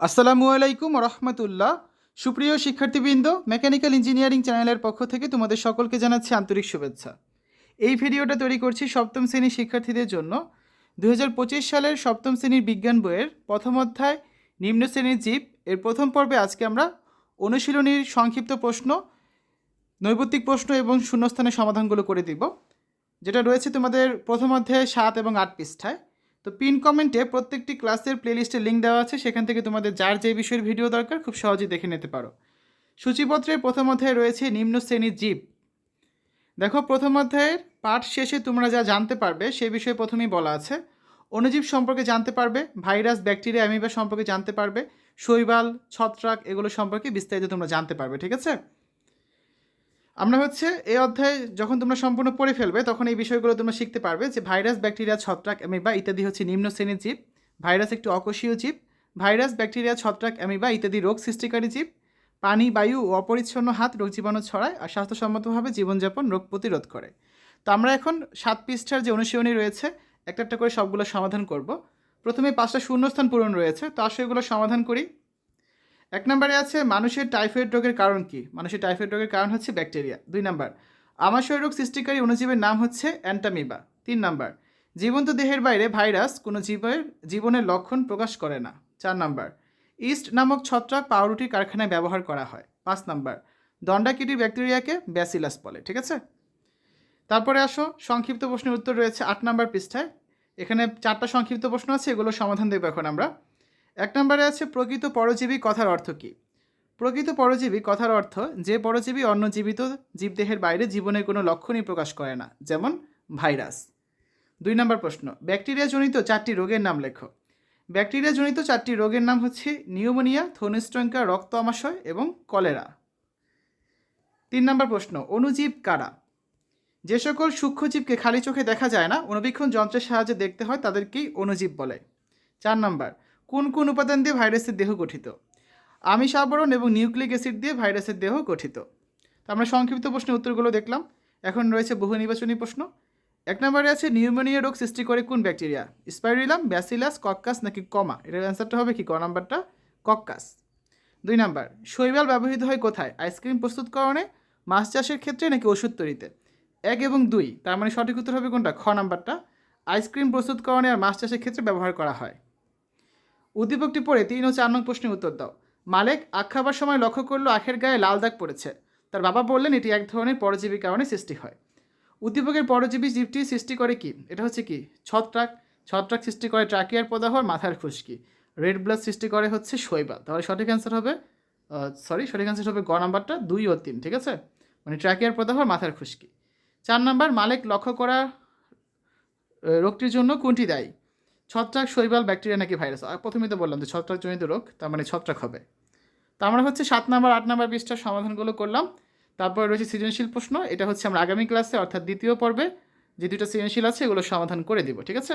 আসসালামু আলাইকুম রহমতুল্লাহ। সুপ্রিয় শিক্ষার্থীবৃন্দ, মেকানিক্যাল ইঞ্জিনিয়ারিং চ্যানেলের পক্ষ থেকে তোমাদের সকলকে জানাচ্ছি আন্তরিক শুভেচ্ছা। এই ভিডিওটা তৈরি করছি সপ্তম শ্রেণির শিক্ষার্থীদের জন্য। দু হাজার পঁচিশ সালের সপ্তম শ্রেণির বিজ্ঞান বইয়ের প্রথম অধ্যায়, নিম্ন শ্রেণির জীব। এর প্রথম পর্বে আজকে আমরা অনুশীলনীর সংক্ষিপ্ত প্রশ্ন, নৈবত্তিক প্রশ্ন এবং শূন্যস্থানের সমাধানগুলো করে দিব, যেটা রয়েছে তোমাদের প্রথম অধ্যায়ে সাত এবং আট পৃষ্ঠায়। তো পিন কমেন্টে প্রত্যেকটি ক্লাসের প্লেলিস্টের লিঙ্ক দেওয়া আছে, সেখান থেকে তোমাদের যার যে বিষয়ের ভিডিও দরকার খুব সহজেই দেখে নিতে পারো। সূচিপত্রের প্রথম অধ্যায়ে রয়েছে নিম্ন শ্রেণির জীব। দেখো, প্রথম অধ্যায়ের পাঠ শেষে তোমরা যা জানতে পারবে, সে বিষয়ে প্রথমেই বলা আছে। অণুজীব সম্পর্কে জানতে পারবে, ভাইরাস, ব্যাকটেরিয়া, অ্যামিবা সম্পর্কে জানতে পারবে, শৈবাল, ছত্রাক, এগুলো সম্পর্কে বিস্তারিত তোমরা জানতে পারবে, ঠিক আছে? আমরা হচ্ছে এই অধ্যায়ে যখন তোমরা সম্পূর্ণ পড়ে ফেলবে, তখন এই বিষয়গুলো তোমরা শিখতে পারবে যে ভাইরাস, ব্যাকটেরিয়া, ছত্রাক, অ্যামিবা ইত্যাদি হচ্ছে নিম্ন শ্রেণির জীব, ভাইরাস একটি অকোষীয় জীব, ভাইরাস, ব্যাকটেরিয়া, ছত্রাক, অ্যামিবা ইত্যাদি রোগ সৃষ্টিকারী জীব, পানি, বায়ু ও অপরিচ্ছন্ন হাত রোগ জীবাণু ছড়ায় আর স্বাস্থ্যসম্মতভাবে জীবনযাপন রোগ প্রতিরোধ করে। তো আমরা এখন সাত পৃষ্ঠার যে অনুশীলনী রয়েছে, একটা একটা করে সবগুলো সমাধান করব। প্রথমে পাঁচটা শূন্যস্থান পূরণ রয়েছে, তো আসলে এগুলো সমাধান করি। এক নম্বরে আছে মানুষের টাইফয়েড রোগের কারণ কি? মানুষের টাইফয়েড রোগের কারণ হচ্ছে ব্যাকটেরিয়া। দুই নম্বর, আমাশয় রোগ সৃষ্টিকারী অণুজীবের নাম হচ্ছে অ্যান্টামিবা। তিন নম্বর, জীবন্ত দেহের বাইরে ভাইরাস কোনো জীবের জীবনের লক্ষণ প্রকাশ করে না। চার নম্বর, ইস্ট নামক ছত্রাক পাউরুটির কারখানায় ব্যবহার করা হয়। পাঁচ নম্বর দণ্ডাকিটি ব্যাকটেরিয়াকে ব্যাসিলাস বলে, ঠিক আছে? তারপরে আসো, সংক্ষিপ্ত প্রশ্নের উত্তর রয়েছে আট নম্বর পৃষ্ঠায়। এখানে চারটা সংক্ষিপ্ত প্রশ্ন আছে এগুলো সমাধান দেবো এখন আমরা। এক নম্বরে আছে প্রকৃত পরজীবী কথার অর্থ কী? প্রকৃত পরজীবী কথার অর্থ যে পরজীবী অন্য জীবিত জীবদেহের বাইরে জীবনের কোনো লক্ষণই প্রকাশ করে না, যেমন ভাইরাস। দুই নম্বর প্রশ্ন, ব্যাকটেরিয়াজনিত চারটি রোগের নাম লেখো। ব্যাকটেরিয়াজনিত চারটি রোগের নাম হচ্ছে নিউমোনিয়া থনিস্টঙ্কা রক্ত আমাশয় এবং কলেরা। তিন নম্বর প্রশ্ন, অনুজীব কারা? যে সকল সূক্ষ্মজীবকে খালি চোখে দেখা যায় না, অনুবীক্ষণ যন্ত্রের সাহায্যে দেখতে হয় তাদেরকেই অণুজীব বলে। চার নম্বর কোন কোন উপাদান দিয়ে ভাইরাসের দেহ গঠিত? আমিষ আবরণ এবং নিউক্লিক অ্যাসিড দিয়ে ভাইরাসের দেহ গঠিত। তো আমরা সংক্ষিপ্ত প্রশ্নের উত্তরগুলো দেখলাম। এখন রয়েছে বহু নির্বাচনী প্রশ্ন। এক নম্বরে আছে, নিউমোনিয়া রোগ সৃষ্টি করে কোন ব্যাকটেরিয়া? স্পাইরিলাম, ব্যাসিলাস, কক্কাস নাকি কমা? এটার অ্যান্সারটা হবে কি? ক নাম্বারটা? কক্কাস। দুই নাম্বার, শৈবাল ব্যবহৃত হয় কোথায়? আইসক্রিম প্রস্তুতকরণে, মাছ চাষের ক্ষেত্রে নাকি ওষুধ তৈরিতে? এক এবং দুই, তার মানে সঠিক উত্তর হবে কোনটা? খ নাম্বারটা। আইসক্রিম প্রস্তুতকরণে আর মাছ চাষের ক্ষেত্রে ব্যবহার করা হয়। উদ্দীপকটি পড়ে তিন ও চার নং প্রশ্নের উত্তর দাও। মালেক আখ খাবার সময় লক্ষ্য করল আখের গায়ে লাল দাগ পড়েছে। তার বাবা বললেন, এটি এক ধরনের পরজীবীর কারণে সৃষ্টি হয়। উদ্দীপকের পরজীবী জীবটি সৃষ্টি করে কি? এটা হচ্ছে কি? ছত্রাক ছত্রাক সৃষ্টি করে ট্রাকিয়ার প্রদাহ আর মাথার খুশকি। রেড ব্লাড সৃষ্টি করে হচ্ছে শৈবাল। তাহলে সঠিক অ্যান্সার হবে সরি সঠিক অ্যান্সার হবে গ নাম্বারটা দুই ও তিন, ঠিক আছে? মানে ট্রাকিয়ার প্রদাহ মাথার খুশকি। চার নাম্বার, মালেক লক্ষ্য করা রোগটির জন্য কোনটি দায়ী? ছত্রাক শৈবাল ব্যাকটেরিয়া নাকি ভাইরাস? প্রথমে তো বললাম যে ছত্রাকজনিত রোগ, তার মানে ছত্রাক হবে। তো আমরা হচ্ছে সাত নাম্বার, আট নাম্বার পৃষ্ঠার সমাধানগুলো করলাম। তারপরে রয়েছে সৃজনশীল প্রশ্ন, এটা হচ্ছে আমরা আগামী ক্লাসে, অর্থাৎ দ্বিতীয় পর্বে যে দুটো সৃজনশীল আছে, এগুলো সমাধান করে দিব, ঠিক আছে?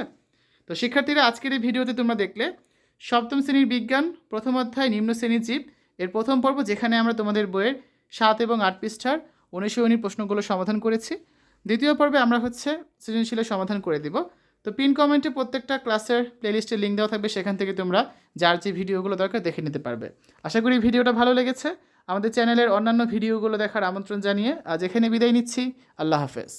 তো শিক্ষার্থীরা, আজকের এই ভিডিওতে তোমরা দেখলে, সপ্তম শ্রেণির বিজ্ঞান, প্রথম অধ্যায়, নিম্ন শ্রেণির জীব, এর প্রথম পর্ব যেখানে আমরা তোমাদের বইয়ের সাত এবং আট পৃষ্ঠার অনুশীলনী প্রশ্নগুলো সমাধান করেছি। দ্বিতীয় পর্বে আমরা হচ্ছে সৃজনশীলের সমাধান করে দিব। তো পিন কমেন্টে প্রত্যেকটা ক্লাসের প্লেলিস্টের লিঙ্ক দেওয়া থাকবে, সেখান থেকে তোমরা যার যে ভিডিওগুলো দরকার দেখে নিতে পারবে। আশা করি ভিডিওটা ভালো লেগেছে। আমাদের চ্যানেলের অন্যান্য ভিডিওগুলো দেখার আমন্ত্রণ জানিয়ে আজ এখানে বিদায় নিচ্ছি। আল্লাহ হাফেজ।